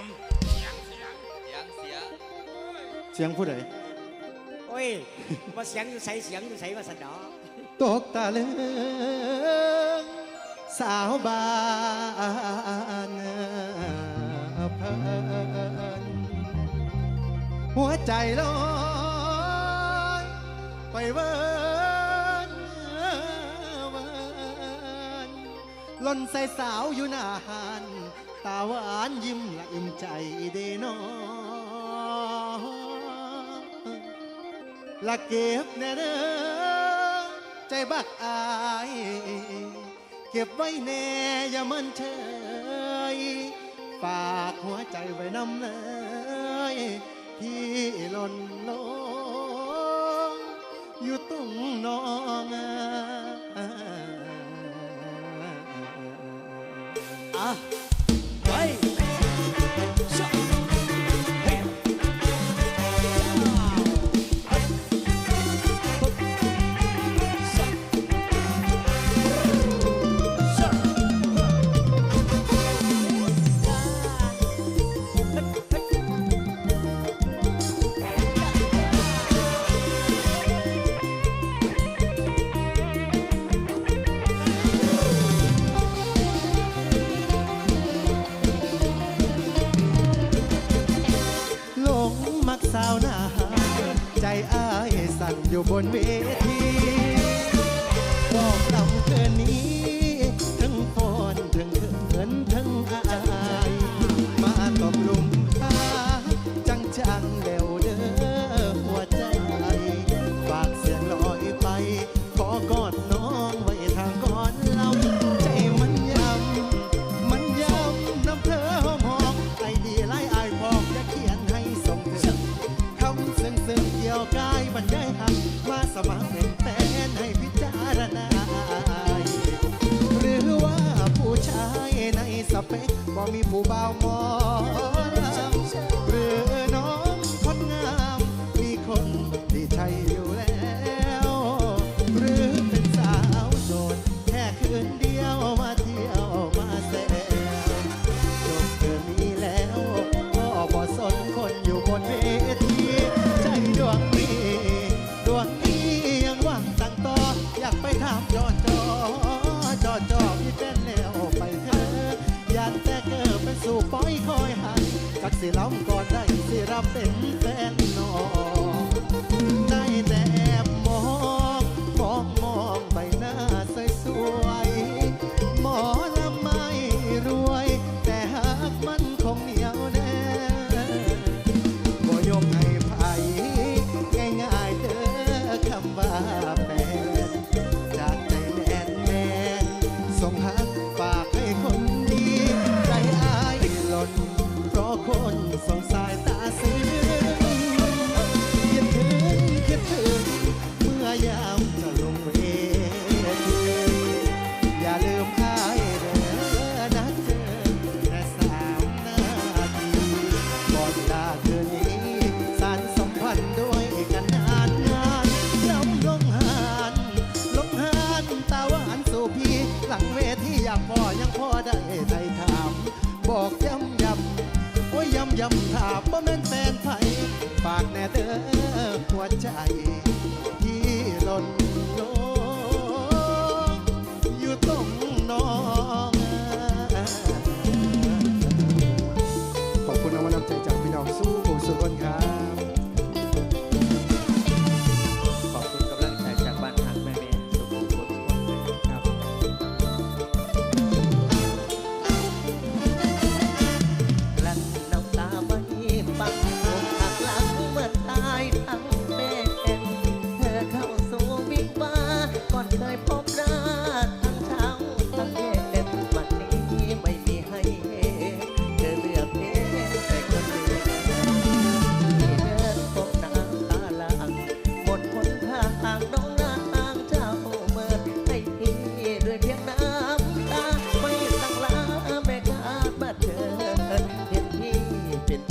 งเสียงเสียงเสียงผู้ใดโอ้ยว่าเสียงอยู่ใสเสียงอยู่ใสว่าสันดอกตกตะลึงสาวบานพินหัวใจลอยไปเวินเวินล่นใส่สาวอยู่นาน ตาหวานยิ้มละอิ่มใจเดนอละเก็บแน่เด้อใจบักอาย เก็บไว้แน่อย่ามันเฉยฝากหัวใจไว้นำเลยที่หล่นลงอยู่ตรงน้องอะ born with บ่มีผู้บ่าวมอง สิล้ำก่อน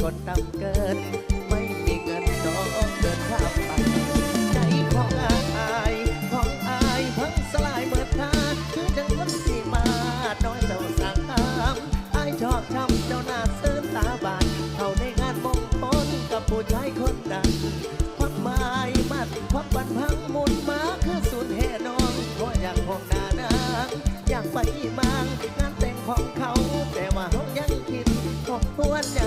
คนต่ำเกิน ไม่มีเงินน้องเดินข้ามไป ใจของอายของอายพังสลายเมื่อทาคือจังหวัดสีมา น้อยเจ้าสังตามอายชอบทำเจ้าหน้าเสิร์ตาบานเขาในงานมงคลกับผู้ชายคนนั้นความหมายมัดความบันพังมุนมาคือสุดแห่น้องเพราะอยากหองนานางอยากไปมางงานแต่งของเขา แต่ว่าเขายังคิดทบทวนยัง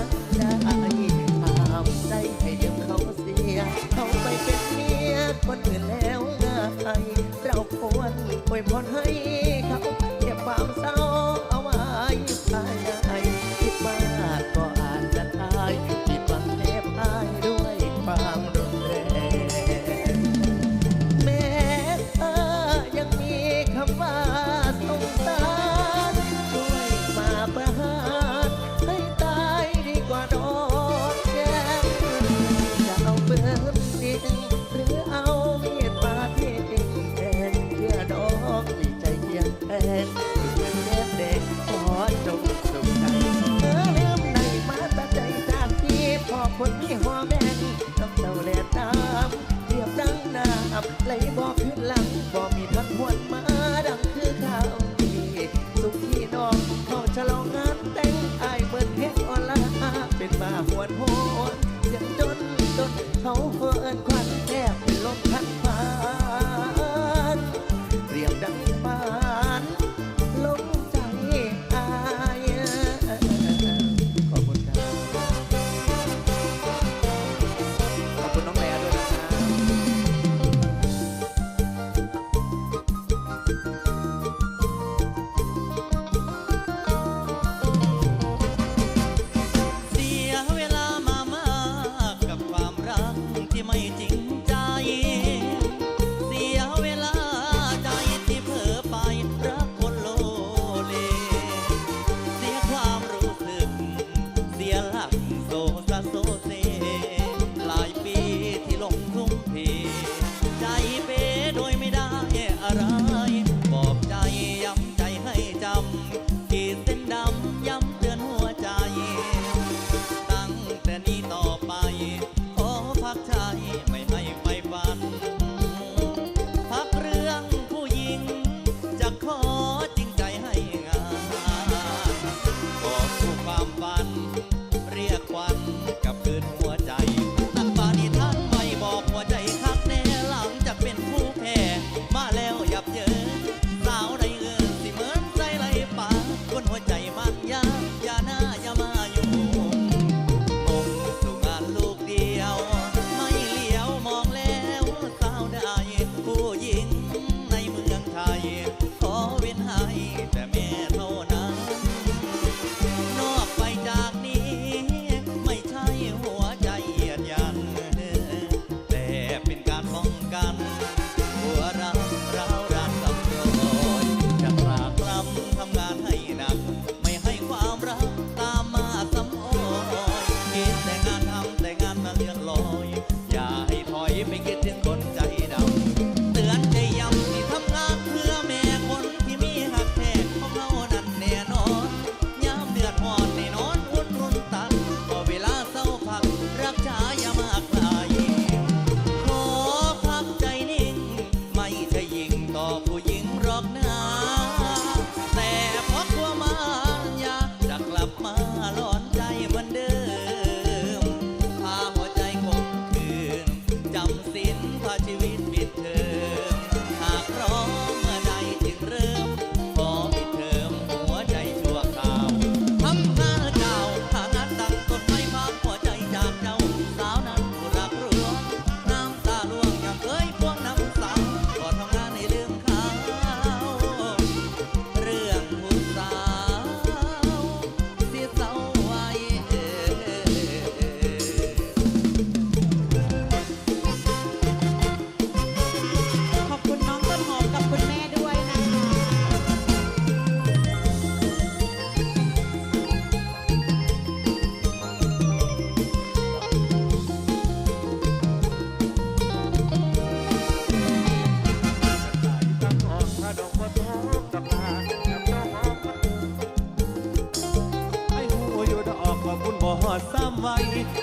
ามไว้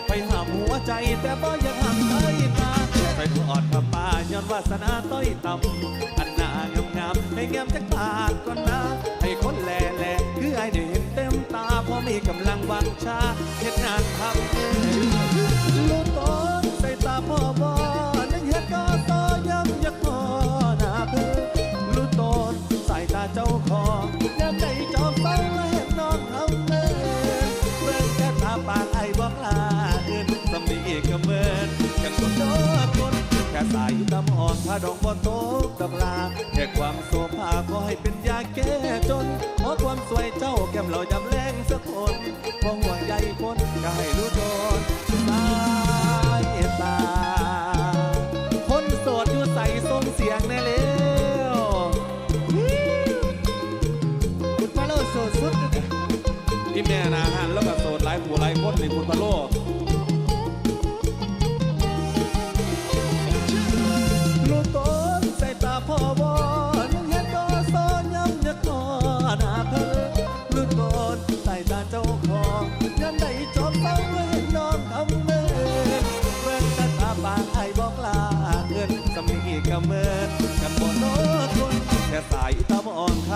ไปหามหัวใจแต่บ่ยังหักสายตาไปทอดผ้าป่าย้อนวาสนาต้อยต่ำอันหน้างามให้แง้มจักตาก่อนนะให้คนแลแลคือไอได้เห็นเต็มตาพราะมีกำลังวังชาเฮ็ดงานทำลูกต้นใส่ตาพ่อบอนั่งเฮ็ดก็ต่อย้ำอยากพอหน้าเพื่อลูกต้นใสายตาเจ้าของ คนแค่สายตำอ่อนถ้าดอกบนโต๊ะตำลาแค่ความโซภาขอให้เป็นยาแก้จนขอความสวยเจ้าแก้มเรายำแรงสักคนพอหัวใหญ่คนก็ให้รู้จน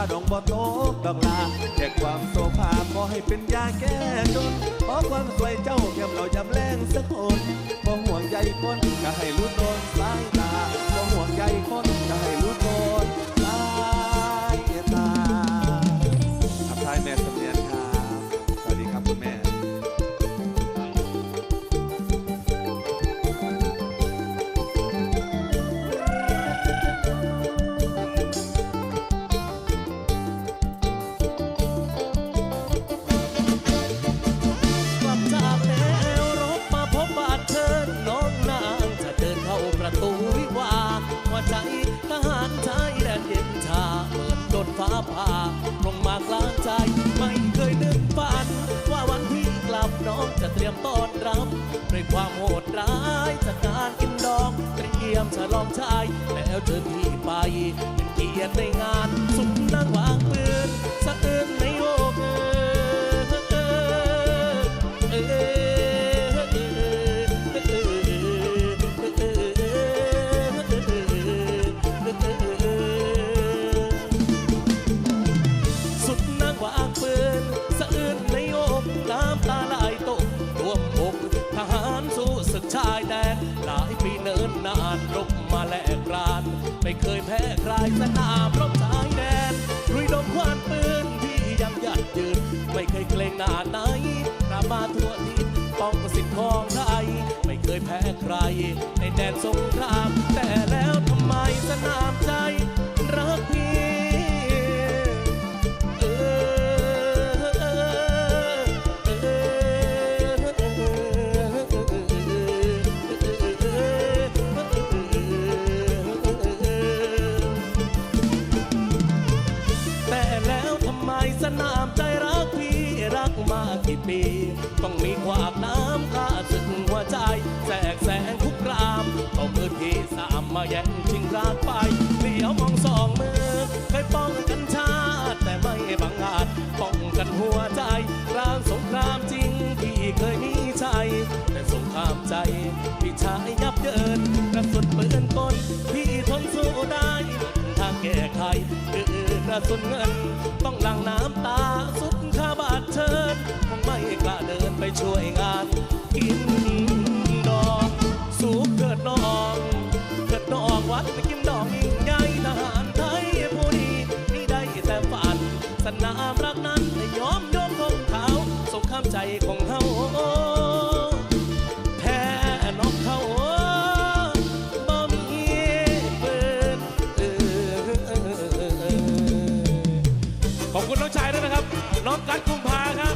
นข้าดองบ่ตกดอกลาแค่ความโซภาขอให้เป็นยาแก้จนขอความสวยเจ้าแก้มเรายำแรงสักคนบ่ห่วงใยคนก็ให้รู้ตนสายตาบ่ห่วงใยคนก็ให้รู้ตน เป็ สงคราม พี่ชายยับเยินกระสุนปืนกลพี่ทนสู้ได้ทางแก้ไขคือกระสุนเงิน ต้องหลั่งน้ำตาสุดข้าบาดเชิญคงไม่กล้าเดินไปช่วยงานกิน ผู้ชายด้วยนะครับ น้องกัดกุมภาครับ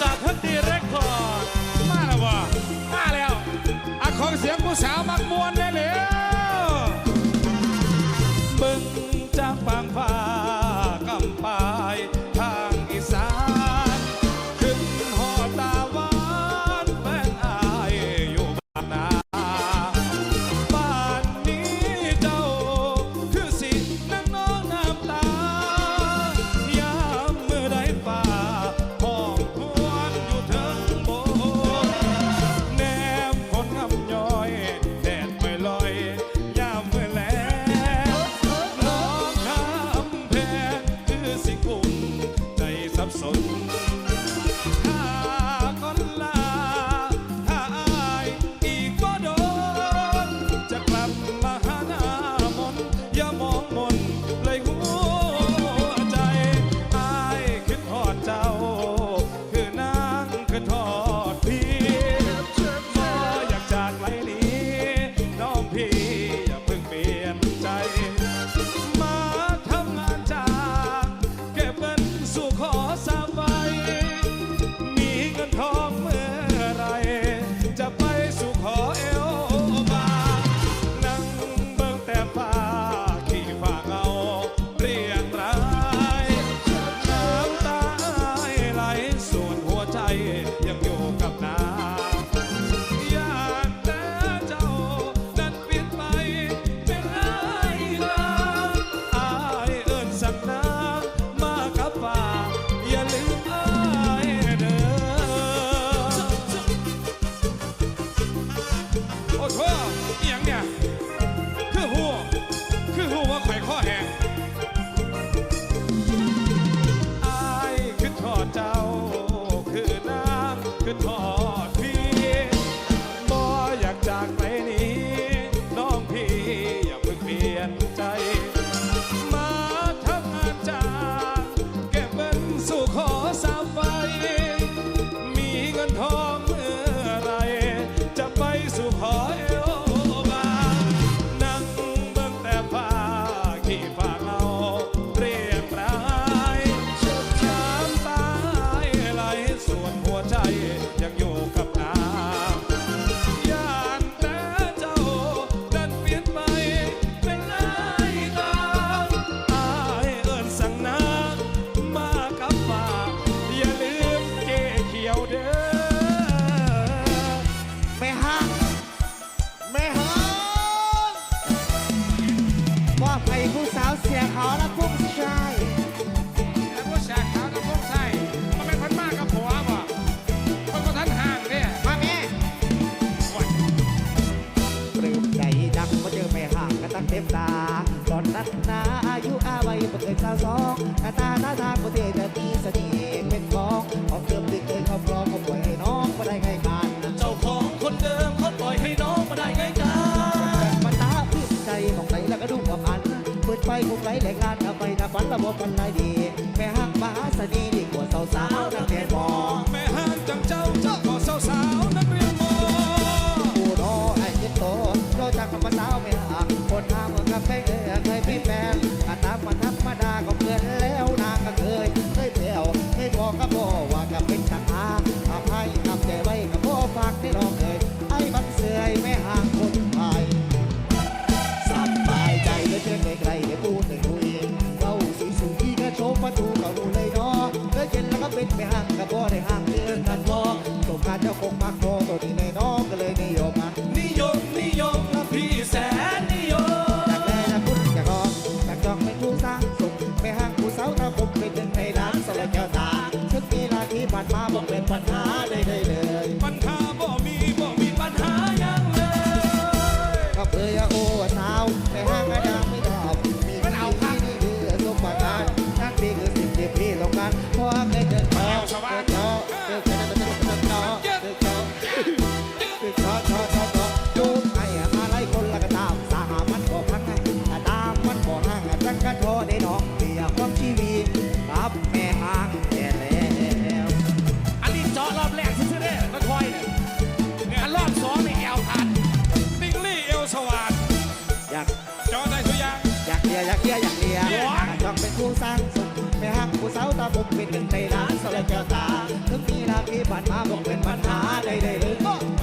จากทักดีเรคคอร์ดมาแล้ววะมาแล้วอะของเสียงผู้สาวมักมวนได้เลย ยังอยู่ ต็มตาหอนนัดนาอายุอาวัยบ่เคยสาวสองหน้าตาท่าทางบ่เท่แต่มีเสน่ห์เป็นของของเดิมดึกเคยเขาปลรองก็ปล่อยให้น้องมาได้ง่ากันเจ้าของคนเดิมเขาปล่อยให้น้องมาได้ง่ากันมัน้าพื้นใจมองไหนแล้วก็ดูว่าพันเปิดไฟคงไรแหลกลานเอาไปถ้าฝันระบบมันไรดีแม่ห้างมหาเสน่ห์ดีกว่าสาวสาวนักเรียนมอแม่ห้างจังเจ้าเจ้าก็สาวสาวนักเรียนมอผู้น้อยเย็นโตนอจาก คนทำมือก็บแม่เงือกเคยพี่แฟนอันน้ำมันธรรมดาก็ บุกเป็นหนึ่งในร้านสละเจ้าตาถึงมีรักที่ผ่านมาผกเป็นปัญหาใดๆหรือก็